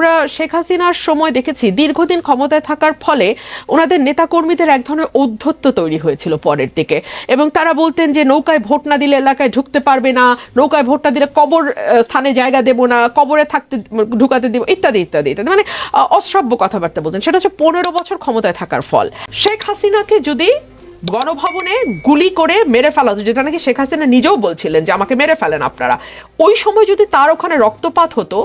আমরা শেখ হাসিনার সময় দেখেছি, দীর্ঘদিন ক্ষমতায় থাকার ফলে ওনাদের নেতাকর্মীদের এক ধরনের ঔদ্ধত্য তৈরি হয়েছিল পরের দিকে। এবং তারা বলতেন যে, নৌকায় ভোট না দিলে এলাকায় ঢুকতে পারবে না, নৌকায় ভোট না দিলে কবর স্থানে জায়গা দেবো না, কবরে থাকতে ঢুকাতে দেবো, ইত্যাদি ইত্যাদি ইত্যাদি। মানে অশ্রাব্য কথাবার্তা বলতেন। সেটা হচ্ছে পনেরো বছর ক্ষমতায় থাকার ফল। শেখ হাসিনাকে যদি গণভবনে গুলি করে মেরে ফেলা হতো, যেটা নাকি শেখ হাসিনা নিজেও বলছিলেন যে, আমাকে মেরে ফেলেন আপনারা। ওই সময় যদি তার ওখানে রক্তপাত হতো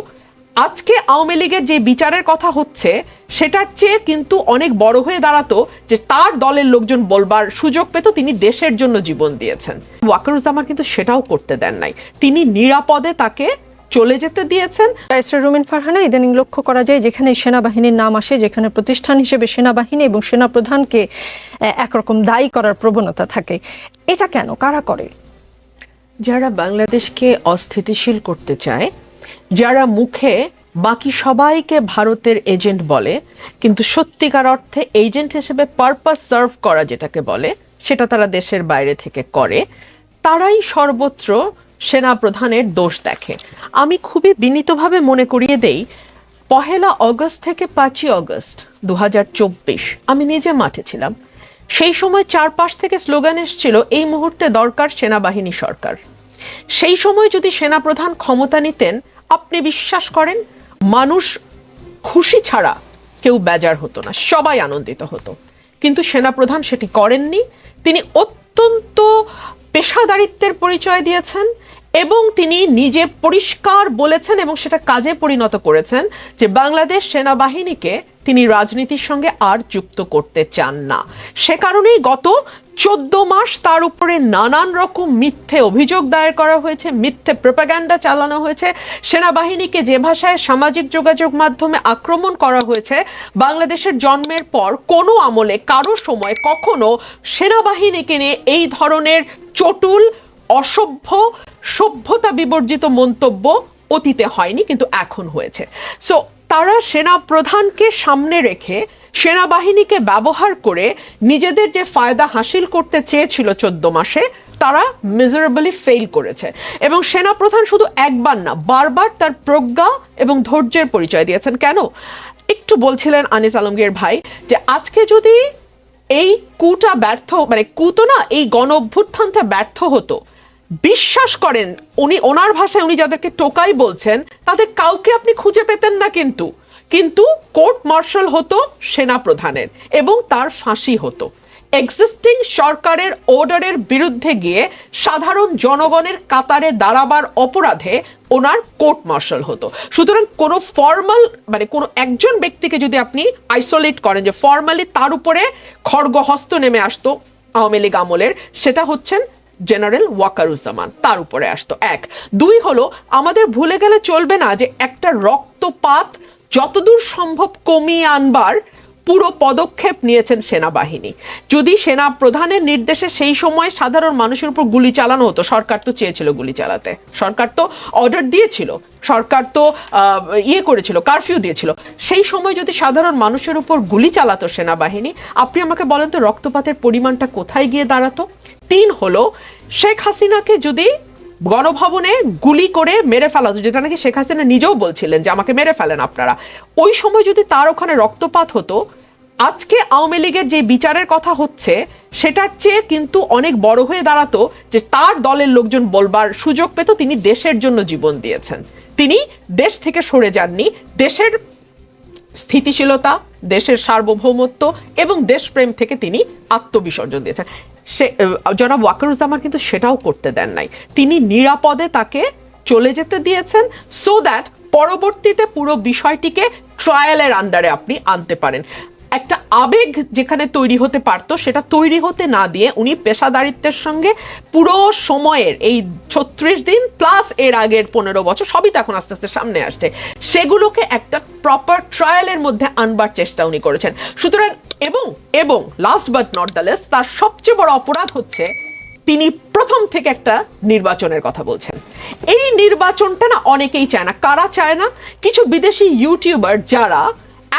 আজকে আওয়ামী লীগের যে বিচারের কথা হচ্ছে সেটার চেয়ে কিন্তু অনেক বড় হয়ে দাঁড়াতো যে তার দলের লোকজন বলবার সুযোগ পেত তিনি দেশের জন্য জীবন দিয়েছেন। ওয়াকারুজ্জামান কিন্তু সেটাও করতে দেন নাই। তিনি নিরাপদে তাকে চলে যেতে দিয়েছেন। ব্যারিস্টার রুমিন ফারহানা ইদানিং লক্ষ্য করা যায় যেখানে সেনাবাহিনীর নাম আসে যেখানে প্রতিষ্ঠান হিসেবে সেনাবাহিনী এবং সেনাপ্রধানকে আহ, একরকম দায়ী করার প্রবণতা থাকে। এটা কেন? কারা করে? যারা বাংলাদেশকে অস্থিতিশীল করতে চায় যারা মুখে, বাকি সবাইকে ভারতের এজেন্ট বলে, কিন্তু সত্যিকার অর্থে এজেন্ট হিসেবে পারপাস সার্ভ করা যেটাকে বলে, সেটা তারা দেশের বাইরে থেকে করে, তারাই সর্বত্র সেনা প্রধানের দোষ দেখে। আমি খুবই বিনীতভাবে মনে করিয়ে দেই, পহেলা অগস্ট থেকে পাঁচই অগস্ট দু হাজার চব্বিশ, আমি নিজে মাঠে ছিলাম। সেই সময় চারপাশ থেকে স্লোগান এসেছিল, এই মুহূর্তে দরকার সেনাবাহিনী সরকার। সেই সময় যদি সেনাপ্রধান ক্ষমতা নিতেন, আপনি বিশ্বাস করেন, মানুষ খুশি ছাড়া কেউ বেজার হতো না, সবাই আনন্দিত হতো। কিন্তু সেনাপ্রধান সেটি করেননি। তিনি অত্যন্ত পেশাদারিত্বের পরিচয় দিয়েছেন। এবং তিনি নিজে পরিষ্কার বলেছেন এবং সেটা কাজে পরিণত করেছেন যে বাংলাদেশ সেনাবাহিনীকে তিনি রাজনীতির সঙ্গে আর যুক্ত করতে চান না। সে কারণেই গত চোদ্দ মাস তার উপরে নানান রকম মিথ্যে অভিযোগ দায়ের করা হয়েছে, মিথ্যে প্রপাগ্যান্ডা চালানো হয়েছে। সেনাবাহিনীকে যে ভাষায় সামাজিক যোগাযোগ মাধ্যমে আক্রমণ করা হয়েছে, বাংলাদেশের জন্মের পর কোনো আমলে, কারও সময় কখনো সেনাবাহিনীকে নিয়ে এই ধরনের চটুল অসভ্য, সভ্যতা বিবর্জিত মন্তব্য অতীতে হয়নি, কিন্তু এখন হয়েছে। সো তারা সেনা প্রধানকে সামনে রেখে সেনাবাহিনীকে ব্যবহার করে নিজেদের যে ফায়দা হাসিল করতে চেয়েছিল চোদ্দ মাসে, তারা মিজারেবলি ফেল করেছে। এবং সেনাপ্রধান শুধু একবার না, বারবার তার প্রজ্ঞা এবং ধৈর্যের পরিচয় দিয়েছেন। কেন? একটু বলছিলেন আনিস আলমগীর ভাই যে আজকে যদি এই কুটা ব্যর্থ মানে কুতো না, এই গণ অভ্যুত্থানটা ব্যর্থ হতো বিশ্বাস করেন, উনি ওনার ভাষায় উনি যাদেরকে টোকাই বলছেন, তাদের কাউকে আপনি খুঁজে পেতেন না কিন্তু। কিন্তু কোর্ট মার্শাল হতো সেনা প্রধানের এবং তার ফাঁসি হতো। এক্সিস্টিং সরকারের অর্ডারের বিরুদ্ধে গিয়ে সাধারণ জনগণের কাতারে দাঁড়াবার অপরাধে ওনার কোর্ট মার্শাল হতো। সুতরাং কোনো ফর্মাল মানে কোনো একজন ব্যক্তিকে যদি আপনি আইসোলেট করেন যে ফর্মালি তার উপরে খড়গহস্ত নেমে আসতো আওয়ামী লীগ আমলের, সেটা হচ্ছেন জেনারেল ওয়াকারুজ্জামান তার উপরে আসতো এক। দুই হলো, আমাদের ভুলে গেলে চলবে না যে একটা রক্তপাত যতদূর সম্ভব কমিয়ে আনবার পুরো পদক্ষেপ নিয়েছেন সেনাবাহিনী। যদি সেনা প্রধানের নির্দেশে সেই সময় সাধারণ মানুষের উপর গুলি চালানো হতো, সরকার তো চেয়েছিল গুলি চালাতে। সরকার তো অর্ডার দিয়েছিল, সরকার তো ইয়ে করেছিল কারফিউ দিয়েছিল। সেই সময় যদি সাধারণ মানুষের উপর গুলি চালাতো সেনাবাহিনী, আপনি আমাকে বলেন তো রক্তপাতের পরিমাণটা কোথায় গিয়ে দাঁড়াতো? তিন হলো, শেখ হাসিনাকে যদি গণভবনে গুলি করে মেরে ফেলা হতো, যেটা নাকি শেখ হাসিনা নিজেও বলছিলেন যে আমাকে মেরে ফেলেন আপনারা। ওই সময় যদি তার ওখানে রক্তপাত হতো, আজকে আওয়ামী লীগের যে বিচারের কথা হচ্ছে, সেটার চেয়ে কিন্তু অনেক বড় হয়ে দাঁড়াতো যে তার দলের লোকজন বলবার সুযোগ পেত, তিনি দেশের জন্য জীবন দিয়েছেন। তিনি দেশ থেকে সরে যাননি, দেশের স্থিতিশীলতা, দেশের সার্বভৌমত্ব এবং দেশপ্রেম থেকে তিনি আত্মবিসর্জন দিয়েছেন। সে জনাব ওয়াকারুজ্জামান কিন্তু সেটাও করতে দেন নাই। তিনি নিরাপদে তাকে চলে যেতে দিয়েছেন সো দ্যাট পরবর্তীতে পুরো বিষয়টিকে ট্রায়ালের আন্ডারে আপনি আনতে পারেন। একটা আবেগ যেখানে তৈরি হতে পারতো, সেটা তৈরি হতে না দিয়ে উনি পেশাদারিত্বের সঙ্গে পুরো সময়ের এই ছত্রিশ দিন প্লাস এর আগের পনেরো বছর সবই তো এখন আস্তে আস্তে সামনে আসছে, সেগুলোকে একটা প্রপার ট্রায়ালের মধ্যে আনবার চেষ্টা উনি করেছেন। সুতরাং এবং এবং last but not the least তার সবচেয়ে বড় অপরাধ হচ্ছে তিনি প্রথম থেকে একটা নির্বাচনের কথা বলছেন। এই নির্বাচনটা না অনেকেই চায় না। কারা চায় না? কিছু বিদেশি ইউটিউবার যারা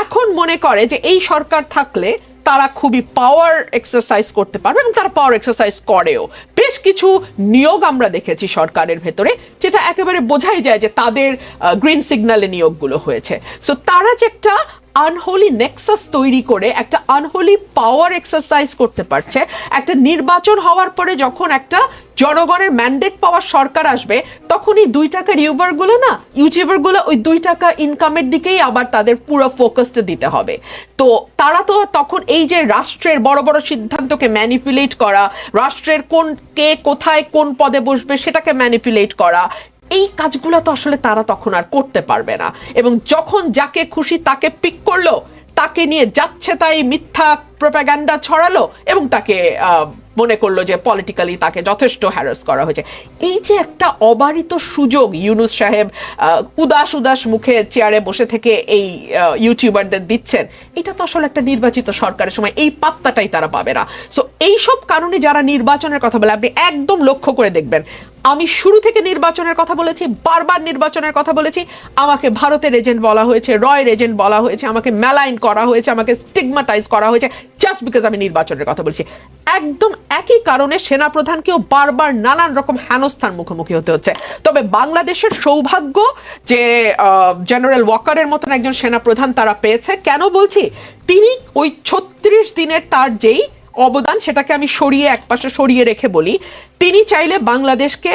এখন মনে করে যে এই সরকার থাকলে তারা খুবই পাওয়ার এক্সারসাইজ করতে পারবে এবং তারা পাওয়ার এক্সারসাইজ করেও। বেশ কিছু নিয়োগ আমরা দেখেছি সরকারের ভেতরে, যেটা একেবারে বোঝাই যায় যে তাদের গ্রিন সিগন্যালে নিয়োগগুলো হয়েছে। সো তারা যে একটা আনহোলি নেক্সাস তৈরি করে একটা আনহোলি পাওয়ার এক্সারসাইজ করতে পারছে। একটা নির্বাচন হওয়ার পরে যখন একটা জনগণের ম্যান্ডেট পাওয়ার সরকার আসবে, তখনই দুই টাকার ইউবারগুলো না ইউটিউবারগুলো ওই দুই টাকা ইনকামের দিকেই আবার তাদের পুরো ফোকাসটা দিতে হবে। তো তারা তো তখন এই যে রাষ্ট্রের বড় বড় সিদ্ধান্তকে ম্যানিপুলেট করা, রাষ্ট্রের কোন কে কোথায় কোন পদে বসবে সেটাকে ম্যানিপুলেট করা এই কাজগুলো তো আসলে তারা তখন আর করতে পারবে না। এবং যখন যাকে খুশি তাকে পিক করল, তাকে নিয়ে যাচ্ছে তাই মিথ্যা প্রোপাগান্ডা ছড়ালো এবং তাকে মনে করল যে পলিটিক্যালি তাকে যথেষ্ট হ্যারাস করা হয়েছে। এই যে একটা অবারিত সুযোগ ইউনুস সাহেব উদাস উদাস মুখে চেয়ারে বসে থেকে এই ইউটিউবারদের দিচ্ছেন, এটা তো আসলে একটা নির্বাচিত সরকারের সময়, এই পাত্তাটাই তারা পাবে না। সো এইসব কারণে যারা নির্বাচনের কথা বলে, আপনি একদম লক্ষ্য করে দেখবেন, আমি শুরু থেকে নির্বাচনের কথা বলেছি, বারবার নির্বাচনের কথা বলেছি, আমাকে ভারতের এজেন্ট বলা হয়েছে রয়ের এজেন্ট বলা হয়েছে, আমাকে মেলাইন করা হয়েছে, আমাকে স্টিগমাটাইজ করা হয়েছে জাস্ট বিকজ আমি নির্বাচনের কথা বলছি। একদম একই কারণে সেনাপ্রধানকেও বারবার নানান রকম হেনস্থার মুখোমুখি হতে হচ্ছে। তবে বাংলাদেশের সৌভাগ্য যে জেনারেল ওয়াকারের মতন একজন সেনাপ্রধান তারা পেয়েছে, কেন বলছি? তিনি ওই ছত্রিশ দিনের তার যেই অবদান, সেটাকে আমি সরিয়ে, একপাশে সরিয়ে রেখে বলি, তিনি চাইলে বাংলাদেশকে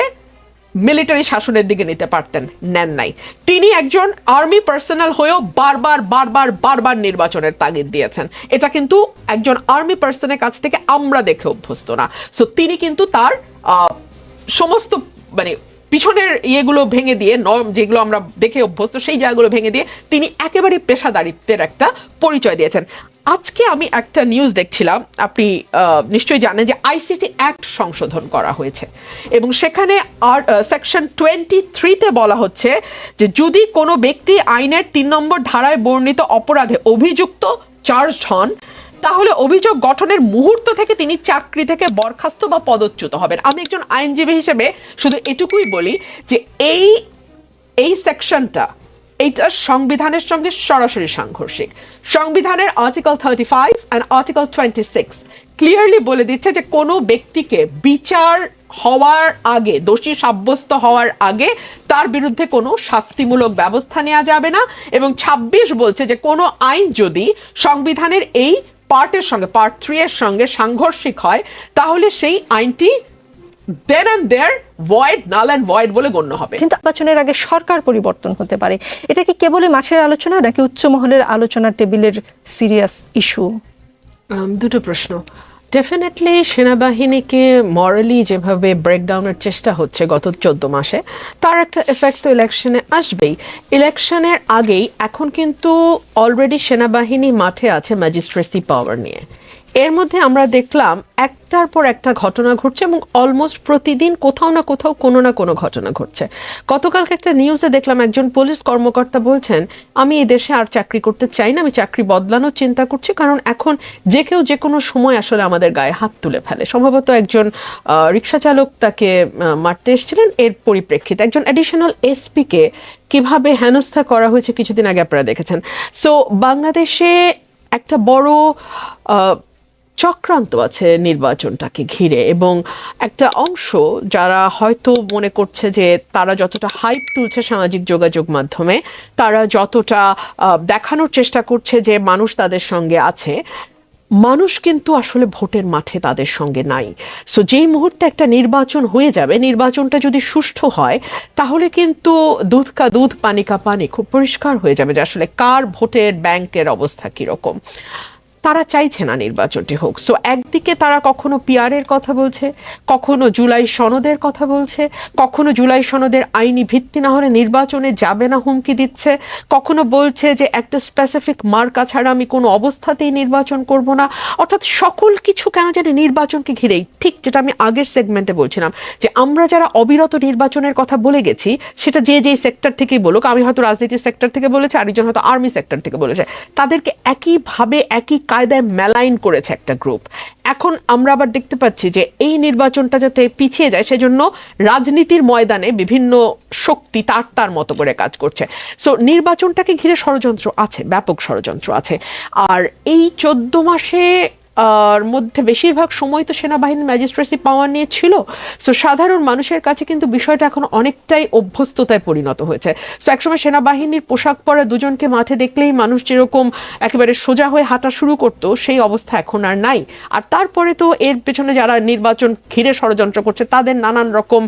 মিলিটারি শাসনের দিকে নিতে পারতেন, নেন নাই। তিনি একজন আর্মি পার্সোনাল হয়েও বারবার বারবার বারবার নির্বাচনের তাগিদ দিয়েছেন। এটা কিন্তু একজন আর্মি পার্সনের কাছ থেকে আমরা দেখে অভ্যস্ত না। সো তিনি কিন্তু তার সমস্ত মানে পিছনের ইয়েগুলো ভেঙে দিয়ে, নর্ম যেগুলো আমরা দেখে অভ্যস্ত, সেই জায়গাগুলো ভেঙে দিয়ে তিনি একেবারে পেশাদারিত্বের একটা পরিচয় দিয়েছেন। আজকে আমি একটা নিউজ দেখছিলাম। আপনি নিশ্চয়ই জানেন যে আইসিটি অ্যাক্ট সংশোধন করা হয়েছে এবং সেখানে আর সেকশন টোয়েন্টি থ্রিতে বলা হচ্ছে যে যদি কোনো ব্যক্তি আইনের তিন নম্বর ধারায় বর্ণিত অপরাধে অভিযুক্ত চার্জ হন, তাহলে অভিযোগ গঠনের মুহূর্ত থেকে তিনি চাকরি থেকে বরখাস্ত বা পদচ্যুত হবেন। আমি একজন আইনজীবী হিসেবে শুধু এটুকুই বলি যে এই এই সেকশনটা এইটা সংবিধানের সঙ্গে সরাসরি সাংঘর্ষিক। সংবিধানের article thirty five and article twenty six clearly বলে দিচ্ছে যে কোনো ব্যক্তিকে বিচার হওয়ার আগে, দোষী সাব্যস্ত হওয়ার আগে তার বিরুদ্ধে কোনো শাস্তিমূলক ব্যবস্থা নেওয়া যাবে না এবং ২৬ বলছে যে কোনো আইন যদি সংবিধানের এই পার্টের সঙ্গে, পার্ট থ্রি এর সঙ্গে সাংঘর্ষিক হয়, তাহলে সেই আইনটি then and there void null and void বলে গণ্য হবে। কিন্তু নির্বাচনের আগে সরকার পরিবর্তন হতে পারে। এটা কি কেবলই মাঠের আলোচনা নাকি উচ্চ মহলের আলোচনার টেবিলের সিরিয়াস ইস্যু দুটো প্রশ্ন। ডেফিনেটলি সেনাবাহিনীকে মরালি যেভাবে ব্রেকডাউনের চেষ্টা হচ্ছে গত চোদ্দ মাসে তার একটা এফেক্ট তো ইলেকশনে আসবেই। ইলেকশনের আগেই এখন কিন্তু অলরেডি সেনাবাহিনী মাঠে আছে ম্যাজিস্ট্রেসি পাওয়ার নিয়ে। এর মধ্যে আমরা দেখলাম একটার পর একটা ঘটনা ঘটছে এবং অলমোস্ট প্রতিদিন কোথাও না কোথাও কোনো না কোনো ঘটনা ঘটছে। গতকালকে একটা নিউজে দেখলাম একজন পুলিশ কর্মকর্তা বলছেন, আমি এই দেশে আর চাকরি করতে চাই না, আমি চাকরি বদলানোর চিন্তা করছি, কারণ এখন যে কেউ যে কোনো সময় আসলে আমাদের গায়ে হাত তুলে ফেলে। সম্ভবত একজন রিক্সা চালক তাকে মারতে এসেছিলেন। এর পরিপ্রেক্ষিতে একজন অ্যাডিশনাল এসপিকে কীভাবে হেনস্থা করা হয়েছে কিছুদিন আগে আপনারা দেখেছেন। সো বাংলাদেশে একটা বড় চক্রান্ত আছে নির্বাচনটাকে ঘিরে এবং একটা অংশ যারা হয়তো মনে করছে যে তারা যতটা হাইপ তুলছে সামাজিক যোগাযোগ মাধ্যমে, তারা যতটা দেখানোর চেষ্টা করছে যে মানুষ তাদের সঙ্গে আছে, মানুষ কিন্তু আসলে ভোটের মাঠে তাদের সঙ্গে নাই। সো যেই মুহূর্তে একটা নির্বাচন হয়ে যাবে, নির্বাচনটা যদি সুষ্ঠু হয়, তাহলে কিন্তু দুধ কা দুধ, পানি কা পানি খুব পরিষ্কার হয়ে যাবে যে আসলে কার ভোটের ব্যাংকের অবস্থা কীরকম। তারা চাইছে না নির্বাচনটি হোক। সো একদিকে তারা কখনো পিয়ারের কথা বলছে, কখনো জুলাই সনদের কথা বলছে, কখনো জুলাই সনদের আইনি ভিত্তি না হলে নির্বাচনে যাবে না হুমকি দিচ্ছে, কখনো বলছে যে একটা স্পেসিফিক মার্কা ছাড়া আমি কোনো অবস্থাতেই নির্বাচন করব না। অর্থাৎ সকল কিছু কেন জানি নির্বাচনকে ঘিরেই। ঠিক যেটা আমি আগের সেগমেন্টে বলছিলাম, যে আমরা যারা অবিরত নির্বাচনের কথা বলে গেছি, সেটা যে যেই সেক্টর থেকেই বলুক, আমি হয়তো রাজনীতির সেক্টর থেকে বলেছি, আরেকজন হয়তো আর্মি সেক্টর থেকে বলেছে, তাদেরকে একইভাবে, একই কায়দায় মেলাইন করেছে একটা গ্রুপ এখন আমরা আবার দেখতে পাচ্ছি যে এই নির্বাচনটা যাতে পিছিয়ে যায়, সেজন্য রাজনীতির ময়দানে বিভিন্ন শক্তি তার তার মতো করে কাজ করছে। সো নির্বাচনটাকে ঘিরে ষড়যন্ত্র আছে, ব্যাপক ষড়যন্ত্র আছে। আর এই চোদ্দ মাসে আর মধ্যে বেশিরভাগ সময় তো সেনাবাহিনীর ম্যাজিস্ট্রেসি পাওয়ার নিয়ে ছিল। সো সাধারণ মানুষের কাছে কিন্তু বিষয়টা এখন অনেকটাই অভ্যস্ততায় পরিণত হয়েছে। সো একসময় সেনাবাহিনীর পোশাক পরা দুজনকে মাঠে দেখলেই মানুষ যেরকম একেবারে সোজা হয়ে হাঁটা শুরু করতো, সেই অবস্থা এখন আর নাই। আর তারপরে তো এর পেছনে যারা নির্বাচন ঘিরে ষড়যন্ত্র করছে, তাদের নানান রকম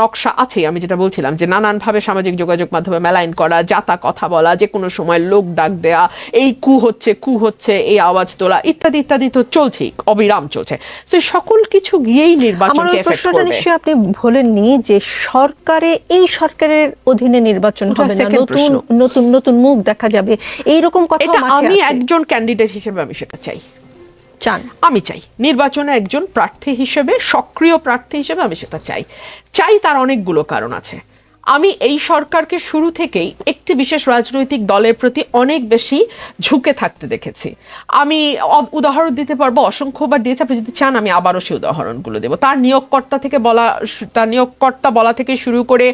নকশা আছে। আমি যেটা বলছিলাম যে, নানানভাবে সামাজিক যোগাযোগ মাধ্যমে মেলাইন করা, যাতা কথা বলা যে কোনো সময় লোক ডাক দেয়া, এই কু হচ্ছে কু হচ্ছে, এই আওয়াজ তোলা, ইত্যাদি ইত্যাদি তো চলছেই অবিরাম চলছে। তো সকল কিছু গিয়েই নির্বাচনকে এফেক্ট প্রশ্নটা করবে। নিশ্চয়ই আপনি ভোলেননি যে সরকারে এই সরকারের অধীনে নির্বাচন হবে না। নতুন নতুন নতুন মুখ দেখা যাবে। এইরকম কথা এটা আমি একজন ক্যান্ডিডেট হিসেবে আমি সেটা চাই। চান। আমি চাই। নির্বাচনে একজন প্রার্থী হিসেবে সক্রিয় প্রার্থী হিসেবে আমি সেটা চাই। চাই তার অনেকগুলো কারণ আছে। আমি এই সরকারকে শুরু থেকেই একটি বিশেষ রাজনৈতিক দলের প্রতি অনেক বেশি ঝুঁকে থাকতে দেখেছি। আমি উদাহরণ দিতে পারব অসংখ্যবার দিয়েছি আপনি যদি চান আমি আবারও সেই উদাহরণগুলো দেবো। তার নিয়োগকর্তা থেকে বলা তার নিয়োগকর্তা বলা থেকে শুরু করে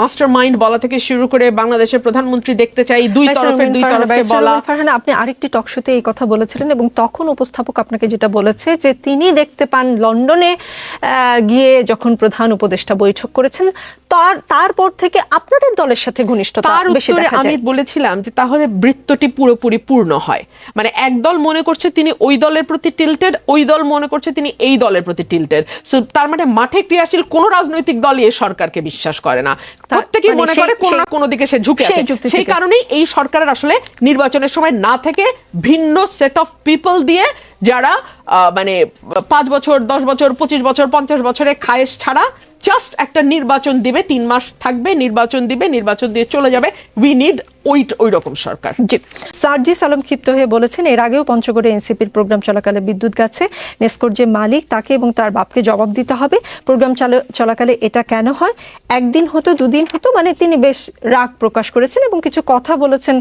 মাস্টার মাইন্ড বলা থেকে শুরু করে বাংলাদেশের প্রধানমন্ত্রী দেখতে চাই দুই তরফের দুই ভাইস বলা। ফারহানা, আপনি আরেকটি টকশোতে এই কথা বলেছিলেন এবং তখন উপস্থাপক আপনাকে যেটা বলেছে যে তিনি দেখতে পান লন্ডনে আহ, গিয়ে যখন প্রধান উপদেষ্টা বৈঠক করেছেন তার তারপর থেকে আপনাদের দলের সাথে ঘনিষ্ঠতা তার উত্তরে আমি বলেছিলাম যে তাহলে বৃত্তটি পুরোপুরি পূর্ণ হয়। মানে এক দল মনে করছে তিনি ওই দলের প্রতি টিল্টেড ওই দল মনে করছে তিনি এই দলের প্রতি টিল্টেড সো তার মানে মাঠে ক্রিয়াশীল কোন রাজনৈতিক দলই এই সরকারকে বিশ্বাস করে না। প্রত্যেকেই মানে মনে করে কোনো না কোনো দিকে সে ঝুঁকে সেই আছে। সেই কারণেই এই সরকারের আসলে নির্বাচনের সময় না থেকে ভিন্ন সেট অফ পিপল দিয়ে যারা মানে পাঁচ বছর, দশ বছর, পঁচিশ বছর, পঞ্চাশ বছরে খায়েশ ছাড়া জাস্ট একটা নির্বাচন দিবে, তিন মাস থাকবে, নির্বাচন দিবে, নির্বাচন দিয়ে চলে যাবে। উই নিড ওই ওই রকম সরকার। জি। সার্জিস আলম ক্ষিপ্ত হয়ে বলেছেন, এর আগেও পঞ্চগড়ে এনসিপির প্রোগ্রাম চলাকালে বিদ্যুৎ গেছে। নেস্কোর যে মালিক, তাকে এবং তার বাপকে জবাব দিতে হবে। প্রোগ্রাম চাল- চলাকালে এটা কেন হয়? একদিন হতো, দুদিন হতো মানে তিনি বেশ রাগ প্রকাশ করেছেন এবং কিছু কথা বলেছেন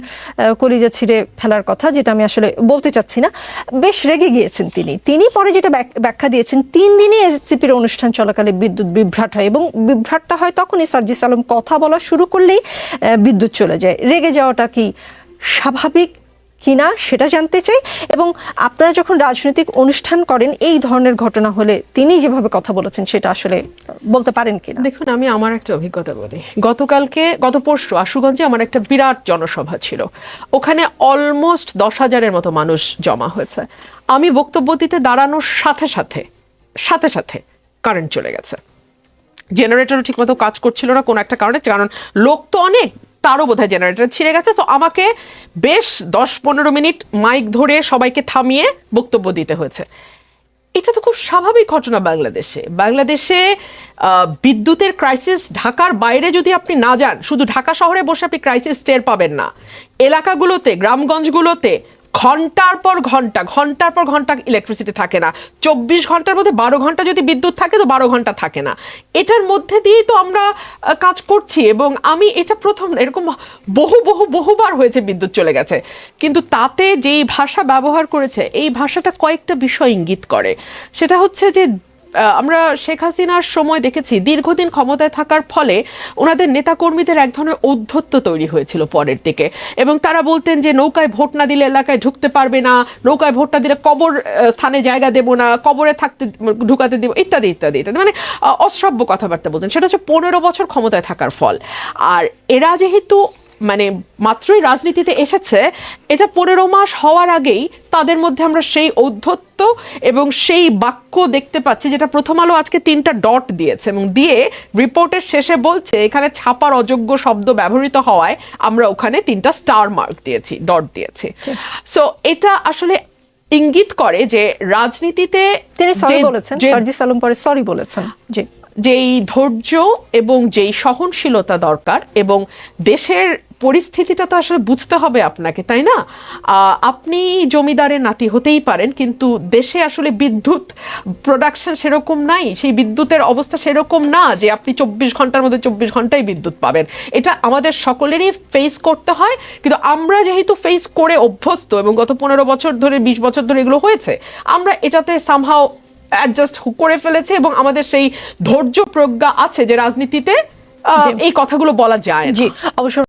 কলিজা ছিঁড়ে ফেলার কথা, যেটা আমি আসলে বলতে চাচ্ছি না। বেশ রেগে গিয়েছেন তিনি। তিনি পরে যেটা ব্যাখ্যা দিয়েছেন, তিন দিনে এসসিপির অনুষ্ঠান চলাকালে বিদ্যুৎ বিভ্রাট হয় এবং বিভ্রাটটা হয় তখনই সার্জিস আলম কথা বলা শুরু করলেই বিদ্যুৎ চলে যায়। রেগে যাওয়াটা কি স্বাভাবিক? কিনা সেটা জানতে চাই এবং আপনারা যখন রাজনৈতিক অনুষ্ঠান করেন, এই ধরনের ঘটনা হলে তিনি যেভাবে কথা বলেছেন সেটা আসলে বলতে পারেন কিনা? দেখুন, আমি আমার একটা অভিজ্ঞতা বলি। গতকালকে, গত পরশু আশুগঞ্জে আমার একটা বিরাট জনসভা ছিল। ওখানে অলমোস্ট দশ হাজারের মতো মানুষ জমা হয়েছে। আমি বক্তব্য দিতে দাঁড়ানোর সাথে সাথে সাথে সাথে কারেন্ট চলে গেছে। জেনারেটরও ঠিকমতো কাজ করছিল না কোনো একটা কারণে, কারণ লোক তো অনেক। তারও বোধহয় জেনারেটর ছিঁড়ে গেছে। তো আমাকে বেশ দশ পনেরো মিনিট মাইক ধরে সবাইকে থামিয়ে বক্তব্য দিতে হয়েছে। এটা তো খুব স্বাভাবিক ঘটনা বাংলাদেশে। বাংলাদেশে বিদ্যুতের ক্রাইসিস ঢাকার বাইরে যদি আপনি না যান, শুধু ঢাকা শহরে বসে আপনি ক্রাইসিস টের পাবেন না। এলাকাগুলোতে, গ্রামগঞ্জগুলোতে ঘণ্টার পর ঘণ্টা, ঘণ্টার পর ঘণ্টা ইলেকট্রিসিটি থাকে না। চব্বিশ ঘণ্টার মধ্যে বারো ঘণ্টা যদি বিদ্যুৎ থাকে তো বারো ঘণ্টা থাকে না। এটার মধ্যে দিয়েই তো আমরা কাজ করছি এবং আমি এটা প্রথম এরকম বহু বহু, বহুবার হয়েছে বিদ্যুৎ চলে গেছে। কিন্তু তাতে যেই ভাষা ব্যবহার করেছে, এই ভাষাটা কয়েকটা বিষয় ইঙ্গিত করে। সেটা হচ্ছে যে আমরা শেখ হাসিনার সময় দেখেছি, দীর্ঘদিন ক্ষমতায় থাকার ফলে ওনাদের নেতাকর্মীদের এক ধরনের ঔদ্ধত্য তৈরি হয়েছিল পরের দিকে। এবং তারা বলতেন যে, নৌকায় ভোট না দিলে এলাকায় ঢুকতে পারবে না, নৌকায় ভোট না দিলে কবর স্থানে জায়গা দেবো না, কবরে থাকতে, ঢুকাতে দেবো, ইত্যাদি ইত্যাদি ইত্যাদি। মানে অশ্রাব্য কথাবার্তা বলতেন। সেটা হচ্ছে পনেরো বছর ক্ষমতায় থাকার ফল। আর এরা যেহেতু মানে মাত্রই রাজনীতিতে এসেছে, এটা পনেরো মাস হওয়ার আগেই তাদের মধ্যে আমরা সেই ঔদ্ধত্য এবং সেই বাক্য দেখতে পাচ্ছি যেটা প্রথম আলো আজকে তিনটা ডট দিয়েছে এবং দিয়ে রিপোর্টের শেষে বলছে এখানে ছাপার অযোগ্য শব্দ ব্যবহৃত হওয়ায় আমরা ওখানে তিনটা স্টার মার্ক দিয়েছি ডট দিয়েছি। সো এটা আসলে ইঙ্গিত করে যে রাজনীতিতে তিনি সরি বলেছেন পরে সরি বলেছেন। যেই ধৈর্য এবং যেই সহনশীলতা দরকার এবং দেশের পরিস্থিতিটা তো আসলে বুঝতে হবে আপনাকে তাই না? আহ, আপনি জমিদারের নাতি হতেই পারেন কিন্তু দেশে আসলে বিদ্যুৎ প্রোডাকশন সেরকম নাই সেই বিদ্যুতের অবস্থা সেরকম না যে আপনি চব্বিশ ঘণ্টার মধ্যে চব্বিশ ঘন্টায় বিদ্যুৎ পাবেন। এটা আমাদের সকলেরই ফেস করতে হয় কিন্তু আমরা যেহেতু ফেস করে অভ্যস্ত এবং গত পনেরো বছর ধরে বিশ বছর ধরে এগুলো হয়েছে আমরা এটাতে সামহাও অ্যাডজাস্ট করে ফেলেছে এবং আমাদের সেই ধৈর্য প্রজ্ঞা আছে যে রাজনীতিতে এই কথাগুলো বলা যায়। জি অবশ্য